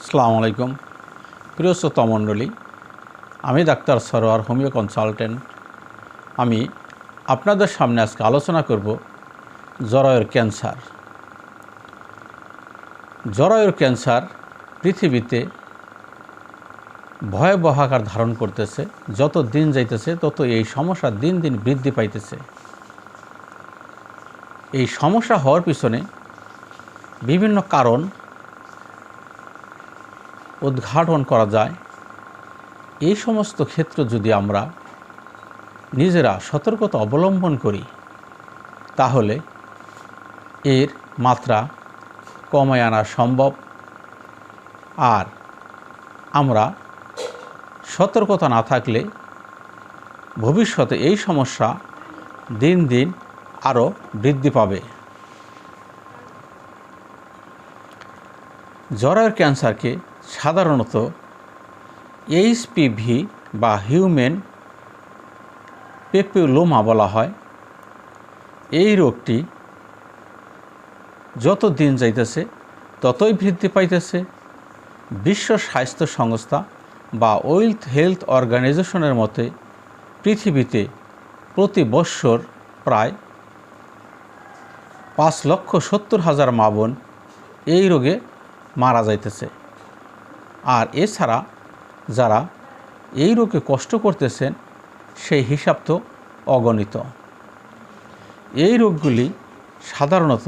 আসসালামু আলাইকুম। প্রিয় শ্রোতা মণ্ডলী, আমি ডাক্তার সরোয়ার, হোমিও কনসালটেন্ট। আমি আপনাদের সামনে আজকে আলোচনা করব জরায়ুর ক্যান্সার। জরায়ুর ক্যান্সার পৃথিবীতে ভয়াবহ আকার ধারণ করতেছে, যত দিন যাইতেছে, তত এই সমস্যা দিন দিন বৃদ্ধি পাইতেছে। এই সমস্যা হওয়ার পিছনে বিভিন্ন কারণ উদ্ঘাটন করা যায়। এই সমস্ত ক্ষেত্র যদি আমরা নিজেরা সতর্কতা অবলম্বন করি, তাহলে এর মাত্রা কমায় আনা সম্ভব। আর আমরা সতর্কতা না থাকলে ভবিষ্যতে এই সমস্যা দিন দিন আরও বৃদ্ধি পাবে। জরায়ুর ক্যান্সারকে সাধারণত এইচপিভি বা হিউম্যান পেপিলোমা বলা হয়। এই রোগটি যত দিন যাইতেছে, ততই বৃদ্ধি পাইতেছে। বিশ্ব স্বাস্থ্য সংস্থা বা ওয়েলথ হেলথ অর্গানাইজেশনের মতে পৃথিবীতে প্রতি বৎসর প্রায় পাঁচ লক্ষ সত্তর হাজার মা বোন এই রোগে মারা যাইতেছে। আর এছাড়া যারা এই রোগে কষ্ট করতেছেন, সেই হিসাব তো অগণিত। এই রোগগুলি সাধারণত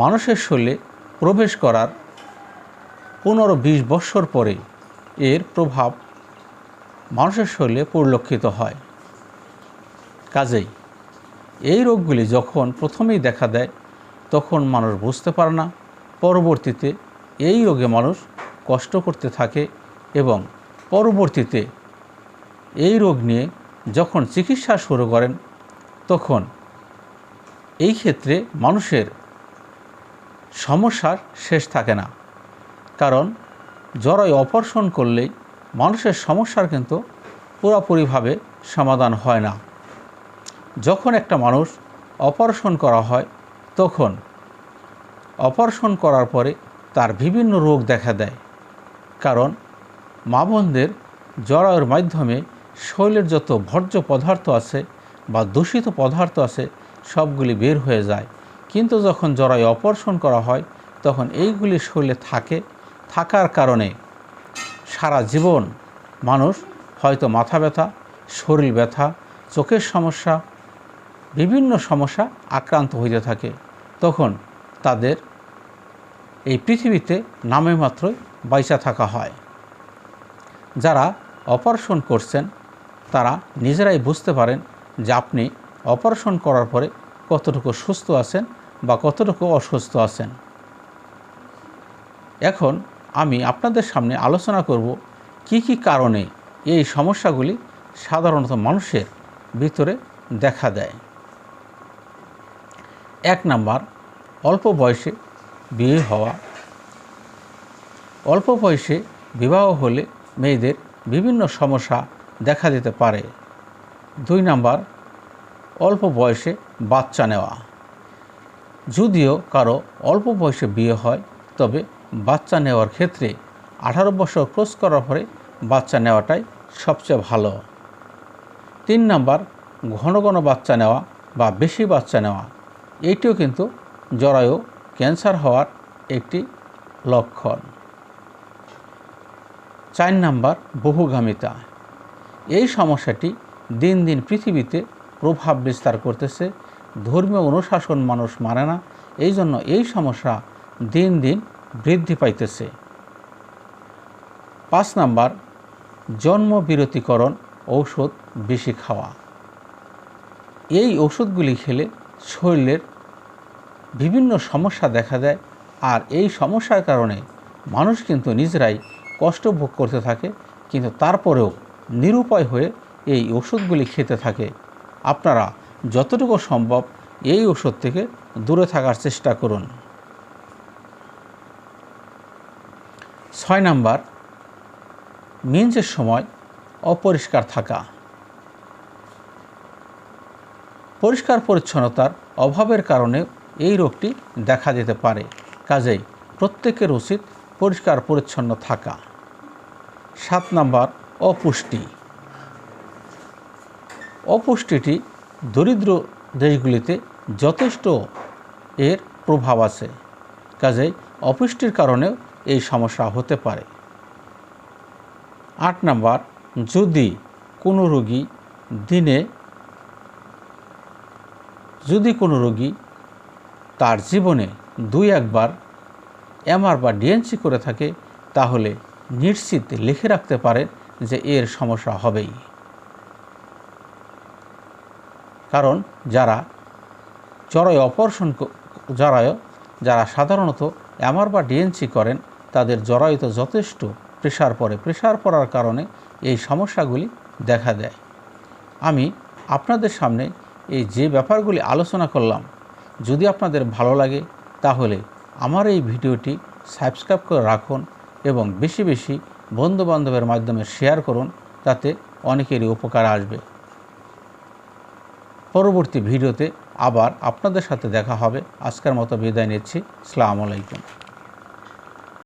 মানুষের শরীরে প্রবেশ করার পনেরো বিশ বৎসর পরে এর প্রভাব মানুষের শরীরে পরিলক্ষিত হয়। কাজেই এই রোগগুলি যখন প্রথমেই দেখা দেয়, তখন মানুষ বুঝতে পারে না, পরবর্তীতে এই রোগে মানুষ কষ্ট করতে থাকে এবং পরবর্তীতে এই রোগ নিয়ে যখন চিকিৎসা শুরু করেন, তখন এই ক্ষেত্রে মানুষের সমস্যার শেষ থাকে না। কারণ জরায় অপারেশন করলেই মানুষের সমস্যার কিন্তু পুরোপুরিভাবে সমাধান হয় না। যখন একটা মানুষ অপারেশন করা হয়, তখন অপারেশন করার পরে তার বিভিন্ন রোগ দেখা দেয়। কারণ মা বোনদের জরায়ুর মাধ্যমে শরীরের যত ভর্জ্য পদার্থ আছে বা দূষিত পদার্থ আছে, সবগুলি বের হয়ে যায়। কিন্তু যখন জরায়ু অপারেশন করা হয়, তখন এইগুলি শরীরে থাকে। থাকার কারণে সারা জীবন মানুষ হয়তো মাথা ব্যথা, শরীর ব্যথা, চোখের সমস্যা, বিভিন্ন সমস্যা আক্রান্ত হইতে থাকে। তখন তাদের এই পৃথিবীতে নামে মাত্রই বাইচা থাকা হয়। যারা অপারেশন করছেন, তারা নিজেরাই বুঝতে পারেন যে আপনি অপারেশন করার পরে কতটুকু সুস্থ আছেন বা কতটুকু অসুস্থ আছেন। এখন আমি আপনাদের সামনে আলোচনা করব কি কি কারণে এই সমস্যাগুলি সাধারণত মানুষের ভিতরে দেখা দেয়। এক নাম্বার, অল্প বয়সে বিয়ে হওয়া। অল্প বয়সে বিবাহ হলে মেয়েদের বিভিন্ন সমস্যা দেখা দিতে পারে। দুই নাম্বার, অল্প বয়সে বাচ্চা নেওয়া। যদিও কারও অল্প বয়সে বিয়ে হয়, তবে বাচ্চা নেওয়ার ক্ষেত্রে আঠারো বছর ক্রস করার পরে বাচ্চা নেওয়াটাই সবচেয়ে ভালো। তিন নাম্বার, ঘন ঘন বাচ্চা নেওয়া বা বেশি বাচ্চা নেওয়া। এইটিও কিন্তু জরায়ু ক্যান্সার হওয়ার একটি লক্ষণ। চার নাম্বার, বহুগামিতা। এই সমস্যাটি দিন দিন পৃথিবীতে প্রভাব বিস্তার করতেছে, ধর্মীয় অনুশাসন মানুষ মানে না, এই জন্য এই সমস্যা দিন দিন বৃদ্ধি পাইতেছে। পাঁচ নাম্বার, জন্ম বিরতিকরণ ঔষধ বেশি খাওয়া। এই ওষুধগুলি খেলে শরীরের বিভিন্ন সমস্যা দেখা দেয় আর এই সমস্যার কারণে মানুষ কিন্তু নিজেরাই কষ্ট ভোগ করতে থাকে, কিন্তু তারপরেও নিরুপায় হয়ে এই ওষুধগুলি খেতে থাকে। আপনারা যতটুকু সম্ভব এই ওষুধ থেকে দূরে থাকার চেষ্টা করুন। ছয় নাম্বার মিন্সের সময় অপরিষ্কার থাকা। পরিষ্কার পরিচ্ছন্নতার অভাবের কারণে এই রোগটি দেখা দিতে পারে। কাজেই প্রত্যেকের উচিত পরিষ্কার পরিচ্ছন্ন থাকা। সাত নাম্বার, অপুষ্টি। অপুষ্টিটি দরিদ্র দেশগুলিতে যথেষ্ট এর প্রভাব আছে। কাজেই অপুষ্টির কারণেও এই সমস্যা হতে পারে। আট নাম্বার, যদি কোনো রোগী দিনে যদি কোনো রোগী তার জীবনে দুই একবার এমআর বা ডিএনসি করে থাকে, তাহলে নিশ্চিত লিখে রাখতে পারেন যে এর সমস্যা হবেই। কারণ যারা চড়াই অপারেশন জরায়ু যারা সাধারণত এমআর বা ডিএনসি করেন, তাদের জরায়ুতে যথেষ্ট প্রেশার পড়ে। প্রেশার পড়ার কারণে এই সমস্যাগুলি দেখা দেয়। আমি আপনাদের সামনে এই যে ব্যাপারগুলি আলোচনা করলাম যদি আপনাদের ভালো লাগে, তাহলে আমার এই ভিডিওটি সাবস্ক্রাইব করে রাখুন এবং বেশি বেশি বন্ধুবান্ধবের মাধ্যমে শেয়ার করুন, তাতে অনেকেরই উপকার আসবে। পরবর্তী ভিডিওতে আবার আপনাদের সাথে দেখা হবে। আজকের মতো বিদায় নিচ্ছি। সালামু আলাইকুম।